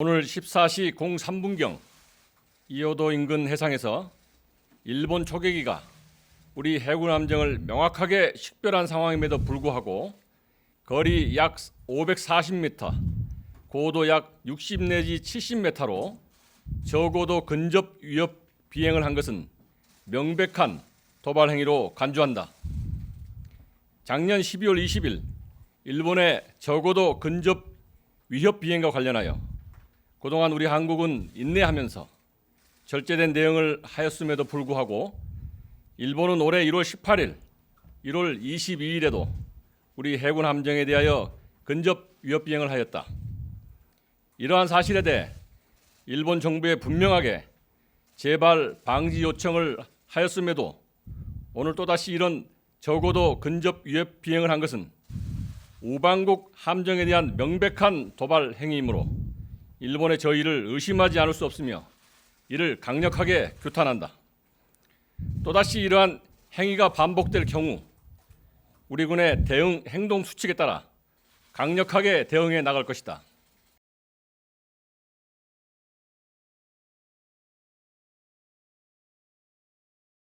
오늘 14시 03분경 이오도 인근 해상에서 일본 초계기가 우리 해군 함정을 명확하게 식별한 상황임에도 불구하고 거리 약 540m, 고도 약 60 내지 70m로 저고도 근접 위협 비행을 한 것은 명백한 도발 행위로 간주한다. 작년 12월 20일 일본의 저고도 근접 위협 비행과 관련하여 그동안 우리 한국은 인내하면서 절제된 대응을 하였음에도 불구하고 일본은 올해 1월 18일, 1월 22일에도 우리 해군 함정에 대하여 근접 위협 비행을 하였다. 이러한 사실에 대해 일본 정부에 분명하게 재발 방지 요청을 하였음에도 오늘 또다시 이런 적어도 근접 위협 비행을 한 것은 우방국 함정에 대한 명백한 도발 행위이므로 일본의 저희를 의심하지 않을 수 없으며 이를 강력하게 규탄한다. 또다시 이러한 행위가 반복될 경우 우리 군의 대응 행동 수칙에 따라 강력하게 대응해 나갈 것이다.